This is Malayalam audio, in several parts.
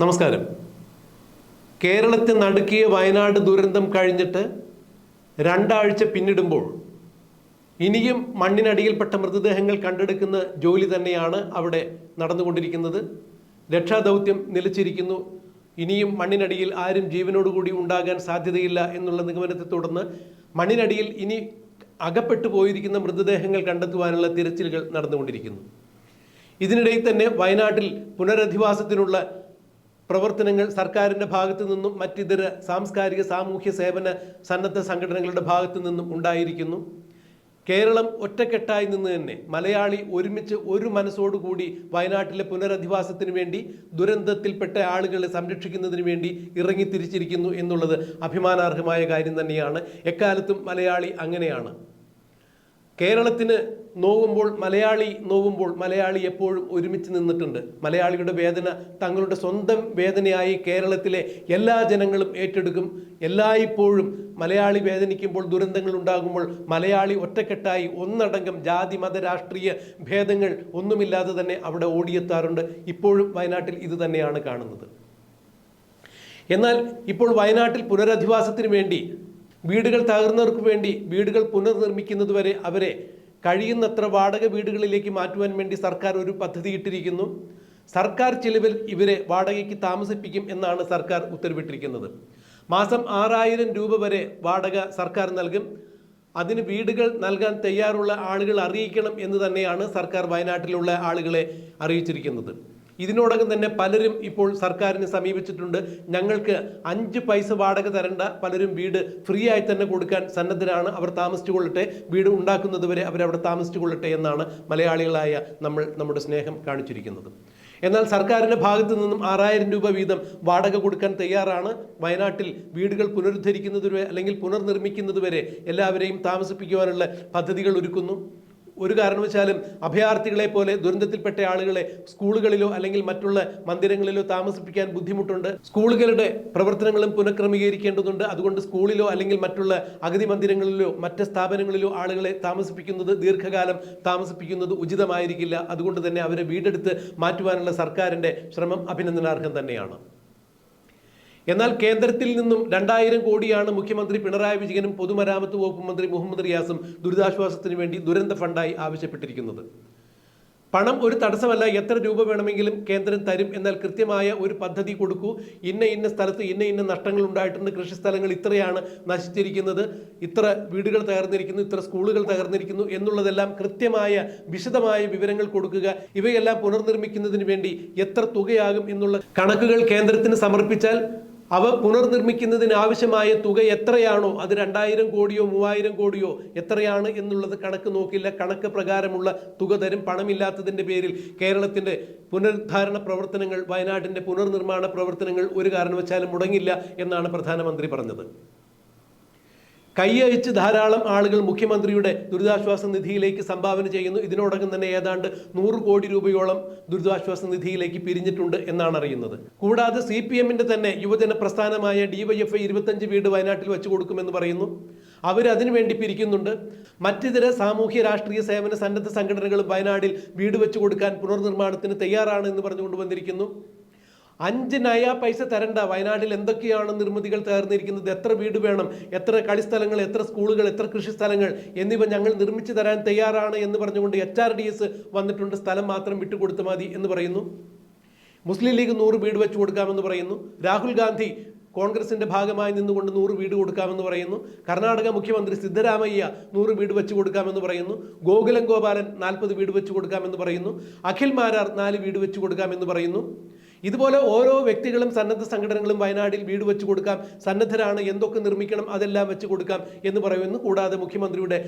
നമസ്കാരം. കേരളത്തെ നടുക്കിയ വയനാട് ദുരന്തം കഴിഞ്ഞിട്ട് രണ്ടാഴ്ച പിന്നിടുമ്പോൾ ഇനിയും മണ്ണിനടിയിൽപ്പെട്ട മൃതദേഹങ്ങൾ കണ്ടെടുക്കുന്ന ജോലി തന്നെയാണ് അവിടെ നടന്നുകൊണ്ടിരിക്കുന്നത്. രക്ഷാദൗത്യം നിലച്ചിരിക്കുന്നു. ഇനിയും മണ്ണിനടിയിൽ ആരും ജീവനോടുകൂടി ഉണ്ടാകാൻ സാധ്യതയില്ല എന്നുള്ള നിഗമനത്തെ തുടർന്ന് മണ്ണിനടിയിൽ ഇനി അകപ്പെട്ടു പോയിരിക്കുന്ന മൃതദേഹങ്ങൾ കണ്ടെത്തുവാനുള്ള തിരച്ചിലുകൾ നടന്നുകൊണ്ടിരിക്കുന്നു. ഇതിനിടയിൽ തന്നെ വയനാട്ടിൽ പുനരധിവാസത്തിനുള്ള പ്രവർത്തനങ്ങൾ സർക്കാരിന്റെ ഭാഗത്തു നിന്നും മറ്റിതര സാംസ്കാരിക സാമൂഹ്യ സേവന സന്നദ്ധ സംഘടനകളുടെ ഭാഗത്തു നിന്നും ഉണ്ടായിരിക്കുന്നു. കേരളം ഒറ്റക്കെട്ടായി നിന്ന് തന്നെ മലയാളി ഒരുമിച്ച് ഒരു മനസ്സോടുകൂടി വയനാട്ടിലെ പുനരധിവാസത്തിന് വേണ്ടി ദുരന്തത്തിൽപ്പെട്ട ആളുകളെ സംരക്ഷിക്കുന്നതിന് വേണ്ടി ഇറങ്ങി തിരിച്ചിരിക്കുന്നു എന്നുള്ളത് അഭിമാനാർഹമായ കാര്യം തന്നെയാണ്. എക്കാലത്തും മലയാളി അങ്ങനെയാണ്. കേരളത്തിന് നോവുമ്പോൾ മലയാളി നോവുമ്പോൾ മലയാളി എപ്പോഴും ഒരുമിച്ച് നിന്നിട്ടുണ്ട്. മലയാളിയുടെ വേദന തങ്ങളുടെ സ്വന്തം വേദനയായി കേരളത്തിലെ എല്ലാ ജനങ്ങളും ഏറ്റെടുക്കും. എല്ലായ്പ്പോഴും മലയാളി വേദനിക്കുമ്പോൾ ദുരന്തങ്ങൾ ഉണ്ടാകുമ്പോൾ മലയാളി ഒറ്റക്കെട്ടായി ഒന്നടങ്കം ജാതി മത രാഷ്ട്രീയ ഭേദങ്ങൾ ഒന്നുമില്ലാതെ തന്നെ അവിടെ ഓടിയെത്താറുണ്ട്. ഇപ്പോഴും വയനാട്ടിൽ ഇത് തന്നെയാണ് കാണുന്നത്. എന്നാൽ ഇപ്പോൾ വയനാട്ടിൽ പുനരധിവാസത്തിന് വേണ്ടി വീടുകൾ തകർന്നവർക്ക് വേണ്ടി വീടുകൾ പുനർനിർമ്മിക്കുന്നതുവരെ അവരെ കഴിയുന്നത്ര വാടക വീടുകളിലേക്ക് മാറ്റുവാൻ വേണ്ടി സർക്കാർ ഒരു പദ്ധതി ഇട്ടിരിക്കുന്നു. സർക്കാർ ചിലവിൽ ഇവരെ വാടകയ്ക്ക് താമസിപ്പിക്കും എന്നാണ് സർക്കാർ ഉത്തരവിട്ടിരിക്കുന്നത്. മാസം ആറായിരം രൂപ വരെ വാടക സർക്കാർ നൽകും. അതിന് വീടുകൾ നൽകാൻ തയ്യാറുള്ള ആളുകൾ അറിയിക്കണം എന്ന് തന്നെയാണ് സർക്കാർ വയനാട്ടിലുള്ള ആളുകളെ അറിയിച്ചിരിക്കുന്നത്. ഇതിനോടകം തന്നെ പലരും ഇപ്പോൾ സർക്കാരിനെ സമീപിച്ചിട്ടുണ്ട്. ഞങ്ങൾക്ക് അഞ്ച് പൈസ വാടക തരേണ്ട പലരും വീട് ഫ്രീ ആയി തന്നെ കൊടുക്കാൻ സന്നദ്ധരാണ്. അവർ താമസിച്ചു കൊള്ളട്ടെ. വീട് ഉണ്ടാക്കുന്നത് വരെ അവരവിടെ താമസിച്ചു കൊള്ളട്ടെ എന്നാണ് മലയാളികളായ നമ്മൾ നമ്മുടെ സ്നേഹം കാണിച്ചിരിക്കുന്നത്. എന്നാൽ സർക്കാരിന്റെ ഭാഗത്തു നിന്നും ആറായിരം രൂപ വീതം വാടക കൊടുക്കാൻ തയ്യാറാണ്. വയനാട്ടിൽ വീടുകൾ പുനരുദ്ധരിക്കുന്നതുവരെ അല്ലെങ്കിൽ പുനർനിർമ്മിക്കുന്നതുവരെ എല്ലാവരെയും താമസിപ്പിക്കുവാനുള്ള പദ്ധതികൾ ഒരുക്കുന്നു. ഒരു കാരണവശാലും അഭയാർത്ഥികളെ പോലെ ദുരന്തത്തിൽപ്പെട്ട ആളുകളെ സ്കൂളുകളിലോ അല്ലെങ്കിൽ മറ്റുള്ള മന്ദിരങ്ങളിലോ താമസിപ്പിക്കാൻ ബുദ്ധിമുട്ടുണ്ട്. സ്കൂളുകളുടെ പ്രവർത്തനങ്ങളും പുനഃക്രമീകരിക്കേണ്ടതുണ്ട്. അതുകൊണ്ട് സ്കൂളിലോ അല്ലെങ്കിൽ മറ്റുള്ള അഗതി മന്ദിരങ്ങളിലോ മറ്റ് സ്ഥാപനങ്ങളിലോ ആളുകളെ താമസിപ്പിക്കുന്നത് ദീർഘകാലം താമസിപ്പിക്കുന്നത് ഉചിതമായിരിക്കില്ല. അതുകൊണ്ട് തന്നെ അവരെ വീടെടുത്ത് മാറ്റുവാനുള്ള സർക്കാരിന്റെ ശ്രമം അഭിനന്ദനാർഹം തന്നെയാണ്. എന്നാൽ കേന്ദ്രത്തിൽ നിന്നും രണ്ടായിരം കോടിയാണ് മുഖ്യമന്ത്രി പിണറായി വിജയനും പൊതുമരാമത്ത് വകുപ്പ് മന്ത്രി മുഹമ്മദ് റിയാസും ദുരിതാശ്വാസത്തിന് വേണ്ടി ദുരന്ത ഫണ്ടായി ആവശ്യപ്പെട്ടിരിക്കുന്നത്. പണം ഒരു തടസ്സമല്ല എത്ര രൂപ വേണമെങ്കിലും കേന്ദ്രം തരും എന്നാൽ കൃത്യമായ ഒരു പദ്ധതി കൊടുക്കൂ. ഇന്ന ഇന്ന സ്ഥലത്ത് ഇന്ന ഇന്ന നഷ്ടങ്ങൾ ഉണ്ടായിട്ടുണ്ട് കൃഷിസ്ഥലങ്ങൾ ഇത്രയാണ് നശിച്ചിരിക്കുന്നത് ഇത്ര വീടുകൾ തകർന്നിരിക്കുന്നു ഇത്ര സ്കൂളുകൾ തകർന്നിരിക്കുന്നു എന്നുള്ളതെല്ലാം കൃത്യമായ വിശദമായ വിവരങ്ങൾ കൊടുക്കുക ഇവയെല്ലാം പുനർനിർമ്മിക്കുന്നതിന് വേണ്ടി എത്ര തുകയാകും എന്നുള്ള കണക്കുകൾ കേന്ദ്രത്തിന് സമർപ്പിച്ചാൽ അവ പുനർനിർമ്മിക്കുന്നതിന് ആവശ്യമായ തുക എത്രയാണോ? അത് രണ്ടായിരം കോടിയോ മൂവായിരം കോടിയോ എത്രയാണ് എന്നുള്ളത് കണക്ക് നോക്കില്ല. കണക്ക് പ്രകാരമുള്ള തുക തരും പണമില്ലാത്തതിന്റെ പേരിൽ കേരളത്തിന്റെ പുനരുദ്ധാരണ പ്രവർത്തനങ്ങൾ വയനാടിന്റെ പുനർനിർമ്മാണ പ്രവർത്തനങ്ങൾ ഒരു കാരണവശാലും മുടങ്ങില്ല എന്നാണ് പ്രധാനമന്ത്രി പറഞ്ഞത്. കൈയയച്ച് ധാരാളം ആളുകൾ മുഖ്യമന്ത്രിയുടെ ദുരിതാശ്വാസ നിധിയിലേക്ക് സംഭാവന ചെയ്യുന്നു. ഇതിനോടകം തന്നെ ഏതാണ്ട് നൂറ് കോടി രൂപയോളം ദുരിതാശ്വാസ നിധിയിലേക്ക് പിരിഞ്ഞിട്ടുണ്ട് എന്നാണ് അറിയുന്നത്. കൂടാതെ സി പി എമ്മിന്റെ തന്നെ യുവജന പ്രസ്ഥാനമായ ഡിവൈഎഫ്ഐ ഇരുപത്തഞ്ച് വീട് വയനാട്ടിൽ വെച്ചു കൊടുക്കുമെന്ന് പറയുന്നു. അവർ അതിനുവേണ്ടി പിരിക്കുന്നുണ്ട്. മറ്റിതര സാമൂഹ്യ രാഷ്ട്രീയ സേവന സന്നദ്ധ സംഘടനകളും വയനാട്ടിൽ വീട് വെച്ചു കൊടുക്കാൻ പുനർനിർമ്മാണത്തിന് തയ്യാറാണ് എന്ന് പറഞ്ഞുകൊണ്ട് വന്നിരിക്കുന്നു. അഞ്ച് നയ പൈസ തരണ്ട. വയനാട്ടിൽ എന്തൊക്കെയാണ് നിർമ്മിതികൾ തകർന്നിരിക്കുന്നത്? എത്ര വീട് വേണം? എത്ര കളിസ്ഥലങ്ങൾ? എത്ര സ്കൂളുകൾ? എത്ര കൃഷിസ്ഥലങ്ങൾ? എന്നിവ ഞങ്ങൾ നിർമ്മിച്ചു തരാൻ തയ്യാറാണ് എന്ന് പറഞ്ഞുകൊണ്ട് എച്ച് ആർ ഡി എസ് വന്നിട്ടുണ്ട്. സ്ഥലം മാത്രം വിട്ടുകൊടുത്താൽ മതി എന്ന് പറയുന്നു. മുസ്ലിം ലീഗ് നൂറ് വീട് വെച്ച് കൊടുക്കാമെന്ന് പറയുന്നു. രാഹുൽ ഗാന്ധി കോൺഗ്രസിന്റെ ഭാഗമായി നിന്നുകൊണ്ട് നൂറ് വീട് കൊടുക്കാമെന്ന് പറയുന്നു. കർണാടക മുഖ്യമന്ത്രി സിദ്ധരാമയ്യ നൂറ് വീട് വെച്ച് കൊടുക്കാമെന്ന് പറയുന്നു. ഗോകുലം ഗോപാലൻ നാൽപ്പത് വീട് വെച്ച് കൊടുക്കാമെന്ന് പറയുന്നു. അഖിൽ മാരാർ നാല് വീട് വെച്ച് കൊടുക്കാമെന്ന് പറയുന്നു. ഇതുപോലെ ഓരോ വ്യക്തികളും സന്നദ്ധ സംഘടനകളും വയനാട്ടിൽ വീട് വെച്ചു കൊടുക്കാം സന്നദ്ധരാണ് എന്തൊക്കെ നിർമ്മിക്കണം അതെല്ലാം വെച്ചു കൊടുക്കാം എന്ന് പറയുന്നു. കൂടാതെ മുഖ്യമന്ത്രിയുടെ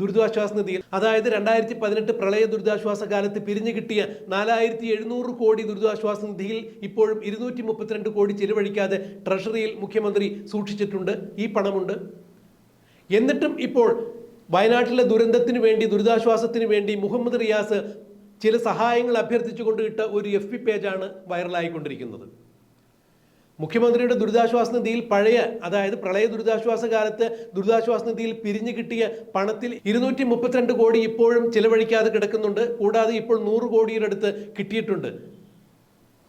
ദുരിതാശ്വാസ നിധിയിൽ അതായത് രണ്ടായിരത്തി പതിനെട്ട് പ്രളയ ദുരിതാശ്വാസ കാലത്ത് പിരിഞ്ഞു കിട്ടിയ നാലായിരത്തി എഴുന്നൂറ് കോടി ദുരിതാശ്വാസ നിധിയിൽ ഇപ്പോഴും ഇരുന്നൂറ്റി മുപ്പത്തിരണ്ട് കോടി ചിലവഴിക്കാതെ ട്രഷറിയിൽ മുഖ്യമന്ത്രി സൂക്ഷിച്ചിട്ടുണ്ട്. ഈ പണമുണ്ട്. എന്നിട്ടും ഇപ്പോൾ വയനാട്ടിലെ ദുരന്തത്തിന് വേണ്ടി ദുരിതാശ്വാസത്തിന് വേണ്ടി മുഹമ്മദ് റിയാസ് ചില സഹായങ്ങൾ അഭ്യർത്ഥിച്ചുകൊണ്ട് ഇട്ട ഒരു എഫ് പി പേജാണ് വൈറലായിക്കൊണ്ടിരിക്കുന്നത്. മുഖ്യമന്ത്രിയുടെ ദുരിതാശ്വാസ നിധിയിൽ പഴയ അതായത് പ്രളയ ദുരിതാശ്വാസ കാലത്ത് ദുരിതാശ്വാസ നിധിയിൽ പിരിഞ്ഞു കിട്ടിയ പണത്തിൽ ഇരുന്നൂറ്റി മുപ്പത്തിരണ്ട് കോടി ഇപ്പോഴും ചിലവഴിക്കാതെ കിടക്കുന്നുണ്ട്. കൂടാതെ ഇപ്പോൾ നൂറ് കോടിയുടെ അടുത്ത് കിട്ടിയിട്ടുണ്ട്.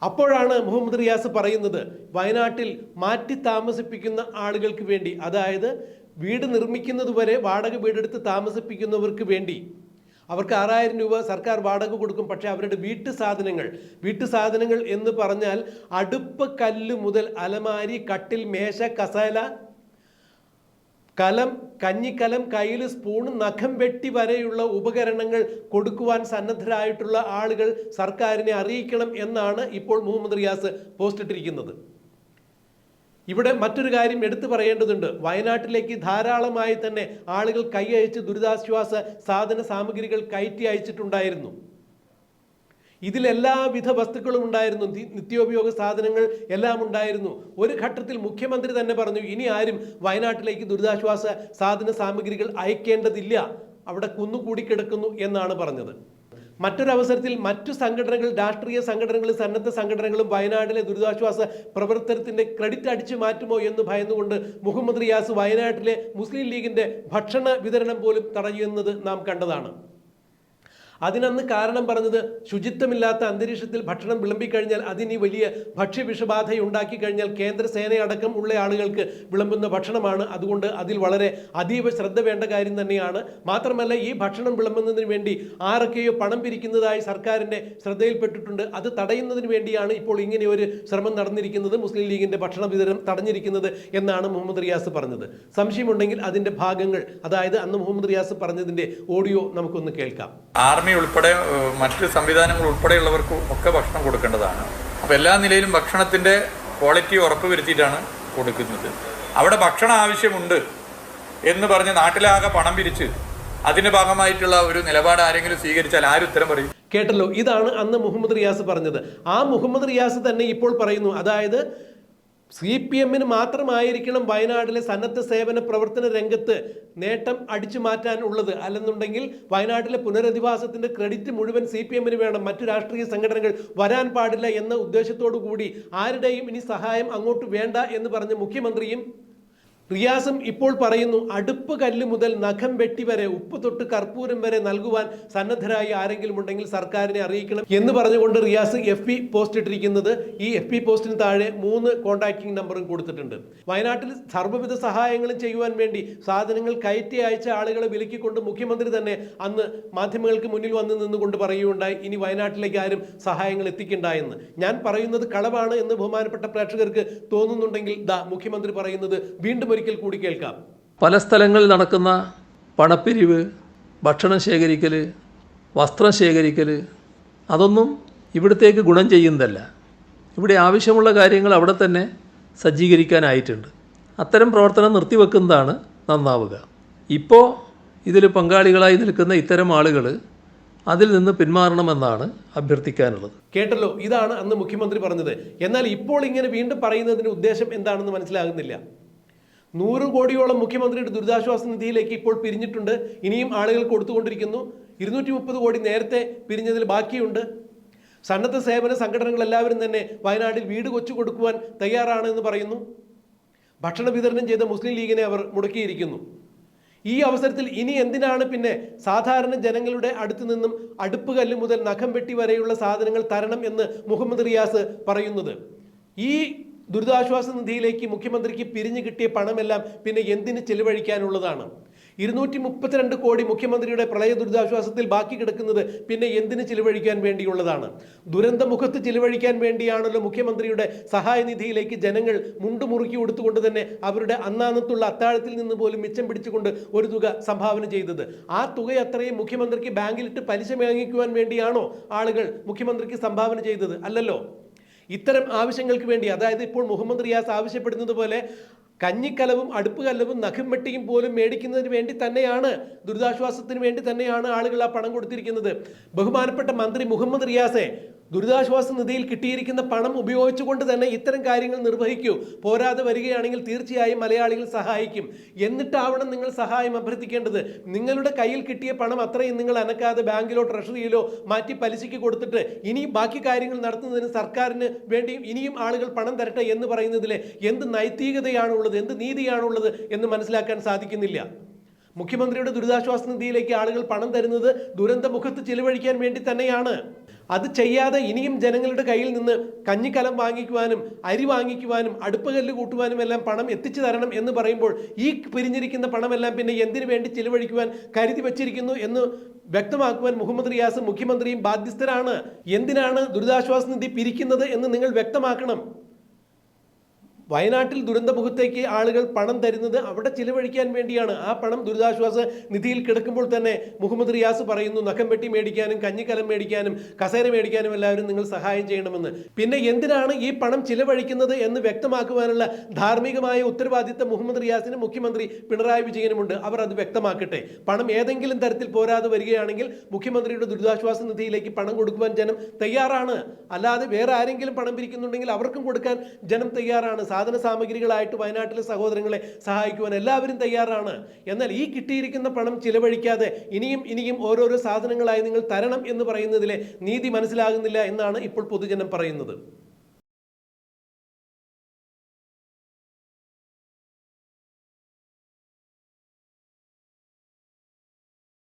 അപ്പോഴാണ് മുഹമ്മദ് റിയാസ് പറയുന്നത് വയനാട്ടിൽ മാറ്റി താമസിപ്പിക്കുന്ന ആളുകൾക്ക് വേണ്ടി അതായത് വീട് നിർമ്മിക്കുന്നത് വരെ വാടക വീടെടുത്ത് താമസിപ്പിക്കുന്നവർക്ക് വേണ്ടി അവർക്ക് ആറായിരം രൂപ സർക്കാർ വാടക കൊടുക്കും. പക്ഷേ അവരുടെ വീട്ടു സാധനങ്ങൾ വീട്ടു സാധനങ്ങൾ എന്ന് പറഞ്ഞാൽ അടുപ്പ് കല്ല് മുതൽ അലമാരി കട്ടിൽ മേശ കസേല കലം കഞ്ഞിക്കലം കയ്യിൽ സ്പൂൺ നഖം വെട്ടി വരെയുള്ള ഉപകരണങ്ങൾ കൊടുക്കുവാൻ സന്നദ്ധരായിട്ടുള്ള ആളുകൾ സർക്കാരിനെ അറിയിക്കണം എന്നാണ് ഇപ്പോൾ മുഹമ്മദ് റിയാസ് പോസ്റ്റ് ഇട്ടിരിക്കുന്നത് ഇവിടെ മറ്റൊരു കാര്യം എടുത്തു പറയേണ്ടതുണ്ട്. വയനാട്ടിലേക്ക് ധാരാളമായി തന്നെ ആളുകൾ കൈ അയച്ച് ദുരിതാശ്വാസ സാധന സാമഗ്രികൾ കയറ്റി അയച്ചിട്ടുണ്ടായിരുന്നു. ഇതിലെല്ലാവിധ വസ്തുക്കളും ഉണ്ടായിരുന്നു. നിത്യോപയോഗ സാധനങ്ങൾ എല്ലാം ഉണ്ടായിരുന്നു. ഒരു ഘട്ടത്തിൽ മുഖ്യമന്ത്രി തന്നെ പറഞ്ഞു ഇനി ആരും വയനാട്ടിലേക്ക് ദുരിതാശ്വാസ സാധന സാമഗ്രികൾ അയക്കേണ്ടതില്ല. അവിടെ കുന്നുകൂടി കിടക്കുന്നു എന്നാണ് പറഞ്ഞത്. മറ്റൊരു അവസരത്തിൽ മറ്റു സംഘടനകൾ രാഷ്ട്രീയ സംഘടനകളും സന്നദ്ധ സംഘടനകളും വയനാട്ടിലെ ദുരിതാശ്വാസ പ്രവർത്തനത്തിന്റെ ക്രെഡിറ്റ് അടിച്ചു മാറ്റുമോ എന്ന് ഭയന്നുകൊണ്ട് മുഹമ്മദ് റിയാസ് വയനാട്ടിലെ മുസ്ലിം ലീഗിന്റെ ഭക്ഷണ വിതരണം പോലും തടയുന്നത് നാം കണ്ടതാണ്. അതിനന്ന് കാരണം പറഞ്ഞത് ശുചിത്വമില്ലാത്ത അന്തരീക്ഷത്തിൽ ഭക്ഷണം വിളമ്പിക്കഴിഞ്ഞാൽ അതിനി വലിയ ഭക്ഷ്യ വിഷബാധ ഉണ്ടാക്കി കഴിഞ്ഞാൽ കേന്ദ്ര സേനയടക്കം ഉള്ള ആളുകൾക്ക് വിളമ്പുന്ന ഭക്ഷണമാണ്. അതുകൊണ്ട് അതിൽ വളരെ അതീവ ശ്രദ്ധ വേണ്ട കാര്യം തന്നെയാണ്. മാത്രമല്ല ഈ ഭക്ഷണം വിളമ്പുന്നതിന് വേണ്ടി ആരൊക്കെയോ പണം പിരിക്കുന്നതായി സർക്കാരിന്റെ ശ്രദ്ധയിൽപ്പെട്ടിട്ടുണ്ട്. അത് തടയുന്നതിന് വേണ്ടിയാണ് ഇപ്പോൾ ഇങ്ങനെ ഒരു ശ്രമം നടന്നിരിക്കുന്നത്. മുസ്ലിം ലീഗിന്റെ ഭക്ഷണ വിതരണം തടഞ്ഞിരിക്കുന്നത് എന്നാണ് മുഹമ്മദ് റിയാസ് പറഞ്ഞത്. സംശയമുണ്ടെങ്കിൽ അതിന്റെ ഭാഗങ്ങൾ അതായത് അന്ന് മുഹമ്മദ് റിയാസ് പറഞ്ഞതിന്റെ ഓഡിയോ നമുക്കൊന്ന് കേൾക്കാം. ആർമി ഉൾപ്പെടെ മറ്റ് സംവിധാനങ്ങൾ ഉൾപ്പെടെയുള്ളവർക്ക് ഒക്കെ ഭക്ഷണം കൊടുക്കേണ്ടതാണ്. അപ്പോൾ എല്ലാ നിലയിലും ഭക്ഷണത്തിന്റെ ക്വാളിറ്റി ഉറപ്പുവരുത്തിയിട്ടാണ് കൊടുക്കുന്നത്. അവിടെ ഭക്ഷണം ആവശ്യമുണ്ട് എന്ന് പറഞ്ഞ് നാട്ടിലാകെ പണം പിരിച്ച് അതിന്റെ ഭാഗമായിട്ടുള്ള ഒരു നിലപാട് ആരെങ്കിലും സ്വീകരിച്ചാൽ ആരും ഉത്തരം പറയും? കേട്ടല്ലോ ഇതാണ് അന്ന് മുഹമ്മദ് റിയാസ് പറഞ്ഞത്. ആ മുഹമ്മദ് റിയാസ് തന്നെ ഇപ്പോൾ പറയുന്നു അതായത് സി പി എമ്മിന് മാത്രമായിരിക്കണം വയനാട്ടിലെ സന്നദ്ധ സേവന പ്രവർത്തന രംഗത്ത് നേട്ടം അടിച്ചു മാറ്റാൻ ഉള്ളത്. അല്ലെന്നുണ്ടെങ്കിൽ വയനാട്ടിലെ പുനരധിവാസത്തിന്റെ ക്രെഡിറ്റ് മുഴുവൻ സി പി എമ്മിന് വേണം. മറ്റു രാഷ്ട്രീയ സംഘടനകൾ വരാൻ പാടില്ല എന്ന ഉദ്ദേശത്തോടു കൂടി ആരുടെയും ഇനി സഹായം അങ്ങോട്ട് വേണ്ട എന്ന് പറഞ്ഞ് മുഖ്യമന്ത്രിയും റിയാസും ഇപ്പോൾ പറയുന്നു അടുപ്പ് കല്ല് മുതൽ നഖം വെട്ടി വരെ ഉപ്പ് തൊട്ട് കർപ്പൂരം വരെ നൽകുവാൻ സന്നദ്ധരായി ആരെങ്കിലും ഉണ്ടെങ്കിൽ സർക്കാരിനെ അറിയിക്കണം എന്ന് പറഞ്ഞുകൊണ്ട് റിയാസ് എഫ് പി പോസ്റ്റ് ഇട്ടിരിക്കുന്നത്. ഈ എഫ് പി പോസ്റ്റിന് താഴെ മൂന്ന് കോൺടാക്റ്റിംഗ് നമ്പറും കൊടുത്തിട്ടുണ്ട്. വയനാട്ടിൽ സർവവിധ സഹായങ്ങളും ചെയ്യുവാൻ വേണ്ടി സാധനങ്ങൾ കയറ്റി അയച്ച ആളുകളെ വിലക്കിക്കൊണ്ട് മുഖ്യമന്ത്രി തന്നെ അന്ന് മാധ്യമങ്ങൾക്ക് മുന്നിൽ വന്ന് നിന്നുകൊണ്ട് പറയുകയുണ്ടായി ഇനി വയനാട്ടിലേക്ക് ആരും സഹായങ്ങൾ എത്തിക്കണ്ട എന്ന്. ഞാൻ പറയുന്നത് കളവാണ് എന്ന് ബഹുമാനപ്പെട്ട പ്രേക്ഷകർക്ക് തോന്നുന്നുണ്ടെങ്കിൽ ദാ മുഖ്യമന്ത്രി പറയുന്നത്. വീണ്ടും ഒരിക്കൽ കൂടി കേൾക്കാം. പല സ്ഥലങ്ങളിൽ നടക്കുന്ന പണപ്പിരിവ് ഭക്ഷണം ശേഖരിക്കൽ വസ്ത്രം ശേഖരിക്കൽ അതൊന്നും ഇവിടത്തേക്ക് ഗുണം ചെയ്യുന്നതല്ല. ഇവിടെ ആവശ്യമുള്ള കാര്യങ്ങൾ അവിടെ തന്നെ സജ്ജീകരിക്കാനായിട്ടുണ്ട്. അത്തരം പ്രവർത്തനം നിർത്തിവെക്കുന്നതാണ് നന്നാവുക. ഇപ്പോൾ ഇതിൽ പങ്കാളികളായി നിൽക്കുന്ന ഇത്തരം ആളുകൾ അതിൽ നിന്ന് പിന്മാറണമെന്നാണ് അഭ്യർത്ഥിക്കാനുള്ളത്. കേട്ടല്ലോ ഇതാണ് അന്ന് മുഖ്യമന്ത്രി പറഞ്ഞത്. എന്നാൽ ഇപ്പോൾ ഇങ്ങനെ വീണ്ടും പറയുന്നതിന് ഉദ്ദേശം എന്താണെന്ന് മനസ്സിലാകുന്നില്ല. നൂറ് കോടിയോളം മുഖ്യമന്ത്രിയുടെ ദുരിതാശ്വാസ നിധിയിലേക്ക് ഇപ്പോൾ പിരിഞ്ഞിട്ടുണ്ട്. ഇനിയും ആളുകൾ കൊടുത്തുകൊണ്ടിരിക്കുന്നു. ഇരുന്നൂറ്റി മുപ്പത് കോടി നേരത്തെ പിരിഞ്ഞതിൽ ബാക്കിയുണ്ട്. സന്നദ്ധ സേവന സംഘടനകൾ എല്ലാവരും തന്നെ വയനാട്ടിൽ വീട് കൊച്ചു കൊടുക്കുവാൻ തയ്യാറാണ് എന്ന് പറയുന്നു. ഭക്ഷണ വിതരണം ചെയ്ത മുസ്ലിം ലീഗിനെ അവർ മുടക്കിയിരിക്കുന്നു. ഈ അവസരത്തിൽ ഇനി എന്തിനാണ് പിന്നെ സാധാരണ ജനങ്ങളുടെ അടുത്തു നിന്നും അടുപ്പ് കല്ല് മുതൽ നഖം വെട്ടി വരെയുള്ള സാധനങ്ങൾ തരണം എന്ന് മുഹമ്മദ് റിയാസ് പറയുന്നത്? ഈ ദുരിതാശ്വാസ നിധിയിലേക്ക് മുഖ്യമന്ത്രിക്ക് പിരിഞ്ഞു കിട്ടിയ പണമെല്ലാം പിന്നെ എന്തിന് ചെലവഴിക്കാനുള്ളതാണ്? ഇരുന്നൂറ്റി മുപ്പത്തിരണ്ട് കോടി മുഖ്യമന്ത്രിയുടെ പ്രളയ ദുരിതാശ്വാസത്തിൽ ബാക്കി കിടക്കുന്നത് പിന്നെ എന്തിന് ചിലവഴിക്കാൻ വേണ്ടിയുള്ളതാണ്? ദുരന്തമുഖത്ത് ചിലവഴിക്കാൻ വേണ്ടിയാണല്ലോ മുഖ്യമന്ത്രിയുടെ സഹായനിധിയിലേക്ക് ജനങ്ങൾ മുണ്ടുമുറുക്കി കൊടുത്തുകൊണ്ട് തന്നെ അവരുടെ അന്നാന്നത്തുള്ള അത്താഴത്തിൽ നിന്ന് പോലും മിച്ചം പിടിച്ചുകൊണ്ട് ഒരു തുക സംഭാവന ചെയ്തത്. ആ തുക അത്രയും മുഖ്യമന്ത്രിക്ക് ബാങ്കിലിട്ട് പലിശ വാങ്ങിക്കുവാൻ വേണ്ടിയാണോ ആളുകൾ മുഖ്യമന്ത്രിക്ക് സംഭാവന ചെയ്തത്? അല്ലല്ലോ. ഇത്തരം ആവശ്യങ്ങൾക്ക് വേണ്ടി അതായത് ഇപ്പോൾ മുഹമ്മദ് റിയാസ് ആവശ്യപ്പെടുന്നത് പോലെ കഞ്ഞിക്കലവും അടുപ്പുകലവും നഖം വെട്ടിയും പോലും മേടിക്കുന്നതിന് വേണ്ടി തന്നെയാണ് ദുരിതാശ്വാസത്തിന് വേണ്ടി തന്നെയാണ് ആളുകൾ ആ പണം കൊടുത്തിരിക്കുന്നത്. ബഹുമാനപ്പെട്ട മന്ത്രി മുഹമ്മദ് റിയാസെ ദുരിതാശ്വാസ നിധിയിൽ കിട്ടിയിരിക്കുന്ന പണം ഉപയോഗിച്ചുകൊണ്ട് തന്നെ ഇത്തരം കാര്യങ്ങൾ നിർവഹിക്കൂ. പോരാതെ വരികയാണെങ്കിൽ തീർച്ചയായും മലയാളികൾ സഹായിക്കും. എന്നിട്ടാവണം നിങ്ങൾ സഹായം അഭ്യർത്ഥിക്കേണ്ടത്. നിങ്ങളുടെ കയ്യിൽ കിട്ടിയ പണം അത്രയും നിങ്ങൾ അനക്കാതെ ബാങ്കിലോ ട്രഷറിയിലോ മാറ്റി പലിശയ്ക്ക് കൊടുത്തിട്ട് ഇനി ബാക്കി കാര്യങ്ങൾ നടത്തുന്നതിന് സർക്കാരിന് വേണ്ടി ഇനിയും ആളുകൾ പണം തരട്ടെ എന്ന് പറയുന്നതിലെ എന്ത് നൈതികതയാണുള്ളത് എന്ത് നീതിയാണുള്ളത് എന്ന് മനസ്സിലാക്കാൻ സാധിക്കുന്നില്ല. മുഖ്യമന്ത്രിയുടെ ദുരിതാശ്വാസ നിധിയിലേക്ക് ആളുകൾ പണം തരുന്നത് ദുരന്തമുഖത്ത് ചിലവഴിക്കാൻ വേണ്ടി തന്നെയാണ്. അത് ചെയ്യാതെ ഇനിയും ജനങ്ങളുടെ കയ്യിൽ നിന്ന് കഞ്ഞിക്കലം വാങ്ങിക്കുവാനും അരി വാങ്ങിക്കുവാനും അടുപ്പുകല്ല് കൂട്ടുവാനും എല്ലാം പണം എത്തിച്ചു തരണം എന്ന് പറയുമ്പോൾ ഈ പിരിഞ്ഞിരിക്കുന്ന പണമെല്ലാം പിന്നെ എന്തിനു വേണ്ടി ചിലവഴിക്കുവാൻ കരുതി വച്ചിരിക്കുന്നു എന്ന് വ്യക്തമാക്കുവാൻ മുഹമ്മദ് റിയാസ് മുഖ്യമന്ത്രിയും ബാധ്യസ്ഥരാണ്. എന്തിനാണ് ദുരിതാശ്വാസ നിധി പിരിക്കുന്നത് എന്ന് നിങ്ങൾ വ്യക്തമാക്കണം. വയനാട്ടിൽ ദുരന്തമുഖത്തേക്ക് ആളുകൾ പണം തരുന്നത് അവിടെ ചിലവഴിക്കാൻ വേണ്ടിയാണ്. ആ പണം ദുരിതാശ്വാസ നിധിയിൽ കിടക്കുമ്പോൾ തന്നെ മുഹമ്മദ് റിയാസ് പറയുന്നു നഖം വെട്ടി മേടിക്കാനും കഞ്ഞിക്കലം മേടിക്കാനും കസേര മേടിക്കാനും എല്ലാവരും നിങ്ങൾ സഹായം ചെയ്യണമെന്ന്. പിന്നെ എന്തിനാണ് ഈ പണം ചിലവഴിക്കുന്നത് എന്ന് വ്യക്തമാക്കുവാനുള്ള ധാർമ്മികമായ ഉത്തരവാദിത്തം മുഹമ്മദ് റിയാസിനും മുഖ്യമന്ത്രി പിണറായി വിജയനുമുണ്ട്. അവർ അത് വ്യക്തമാക്കട്ടെ. പണം ഏതെങ്കിലും തരത്തിൽ പോരാതെ വരികയാണെങ്കിൽ മുഖ്യമന്ത്രിയുടെ ദുരിതാശ്വാസ നിധിയിലേക്ക് പണം കൊടുക്കുവാൻ ജനം തയ്യാറാണ്. അല്ലാതെ വേറെ ആരെങ്കിലും പണം പിരിക്കുന്നുണ്ടെങ്കിൽ അവർക്കും കൊടുക്കാൻ ജനം തയ്യാറാണ്. സാധന സാമഗ്രികളായിട്ട് വയനാട്ടിലെ സഹോദരങ്ങളെ സഹായിക്കുവാൻ എല്ലാവരും തയ്യാറാണ്. എന്നാൽ ഈ കിട്ടിയിരിക്കുന്ന പണം ചിലവഴിക്കാതെ ഇനിയും ഇനിയും ഓരോരോ സാധനങ്ങളായി നിങ്ങൾ തരണം എന്ന് പറയുന്നതിലെ നീതി മനസ്സിലാകുന്നില്ല എന്നാണ് ഇപ്പോൾ പൊതുജനം പറയുന്നത്.